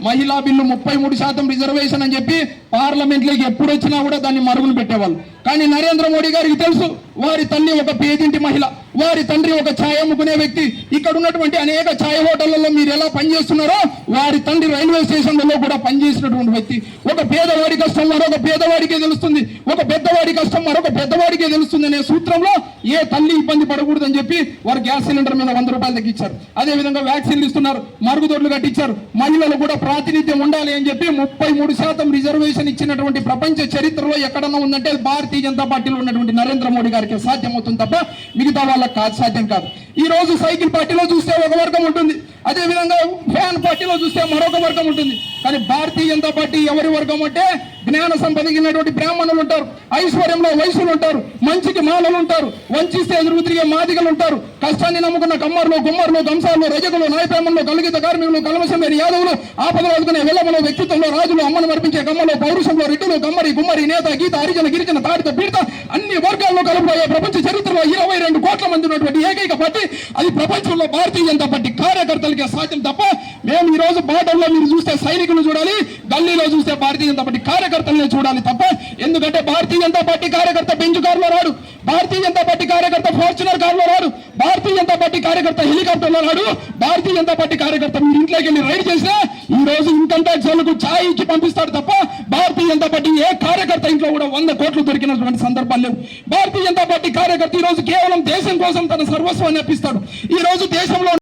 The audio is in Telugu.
మహిళా బిల్లు ముప్పై మూడు శాతం రిజర్వేషన్ అని చెప్పి పార్లమెంట్లోకి ఎప్పుడు వచ్చినా కూడా దాన్ని మరుగున పెట్టేవాళ్ళు. కానీ నరేంద్ర మోడీ గారికి తెలుసు వారి తల్లి ఒక పేదింటి మహిళ వారి తండ్రి ఒక ఛాయ్ అమ్ముకునే వ్యక్తి. ఇక్కడ ఉన్నటువంటి అనేక ఛాయ్ హోటళ్ళలో మీరు ఎలా పనిచేస్తున్నారో వారి తండ్రి రైల్వే స్టేషన్లలో కూడా పనిచేసినటువంటి వ్యక్తి. ఒక పేదవాడి కష్టం మరొక పేదవాడికే తెలుస్తుంది. ఒక పెద్దవాడి కష్టం మరొక పెద్దవాడికే తెలుస్తుంది అనే సూత్రంలో ఏ తల్లి ఇబ్బంది పడకూడదని చెప్పి వారు గ్యాస్ సిలిండర్ మీద వంద రూపాయలు తగ్గించారు. అదే విధంగా వ్యాక్సిన్లు ఇస్తున్నారు మరుగుదొడ్లు కట్టించారు. మహిళలు కూడా ప్రాతినిధ్యం ఉండాలి అని చెప్పి ముప్పై మూడు శాతం రిజర్వేషన్ ఇచ్చినటువంటి ప్రపంచ చరిత్రలో ఎక్కడన్నా ఉందంటే భారతీయ జనతా పార్టీలో ఉన్నటువంటి నరేంద్ర మోడీ గారికి సాధ్యమవుతుంది తప్ప మిగతా వాళ్ళకి కాదు సాధ్యం కాదు. ఈ రోజు సైకిల్ పార్టీలో చూస్తే ఒక వర్గం ఉంటుంది. అదే విధంగా ఫ్యాన్ పార్టీలో చూస్తే మరొక వర్గం ఉంటుంది. కానీ భారతీయ జనతా పార్టీ ఎవరి వర్గం అంటే జ్ఞాన సంపదగినటువంటి బ్రాహ్మణులు ఉంటారు ఐశ్వర్యంలో వయసులు ఉంటారు మంచికి మాలలు ఉంటారు వంచిస్తే ఎదురు తిరిగే మాదిగలు ఉంటారు కష్టాన్ని నమ్ముకున్న కమ్మర్లు గుమ్మర్లు గంసాలు రజకులు నాయప్రేమంలో కలిగిత కార్మికులు కలమశం లేని యాదవులు ఆపదలు అందుకునే వెల్లమలో వ్యక్తిత్వంలో రాజులు అమ్మను మర్పించే కమ్మలో పౌరుషంలో రెడ్డులు గమ్మరి గుమ్మరి నేత గీత హరిజన గిరిజన తాడిత పీడిత అన్ని వర్గాల్లో కలుపుపోయే ప్రపంచ చరిత్రలో ఇరవై రెండు కోట్ల మంది ఉన్నటువంటి ఏకైక పార్టీ అది ప్రపంచంలో భారతీయ జనతా పార్టీ కార్యకర్తలకే సాధ్యం తప్ప మేము ఈ రోజు బార్డర్లో మీరు చూస్తే సైనికులు చూడాలి చూస్తే భారతీయ జనతా పార్టీ కార్యకర్తలనే చూడాలి తప్ప ఎందుకంటే భారతీయ జనతా పార్టీ కార్యకర్త బెంచ్ కారులో రాడు భారతీయ జనతా పార్టీ కార్యకర్త ఫార్చునర్ కారులో రాడు భారతీయ జనతా పార్టీ కార్యకర్త హెలికాప్టర్లో రాడు భారతీయ జనతా పార్టీ కార్యకర్త మీరు ఇంట్లోకి వెళ్ళి రైడ్ చేస్తే ఈ రోజు ఇన్కమ్ ట్యాక్స్ వాళ్ళకు ఛాయ్ ఇచ్చి పంపిస్తాడు తప్ప భారతీయ జనతా పార్టీ ఏ కార్యకర్త ఇంట్లో కూడా వంద కోట్లు దొరికినటువంటి సందర్భాలు లేవు. భారతీయ జనతా పార్టీ కార్యకర్త ఈ రోజు కేవలం దేశం కోసం తన సర్వస్వాన్ని అర్పిస్తాడు. ఈ రోజు దేశంలో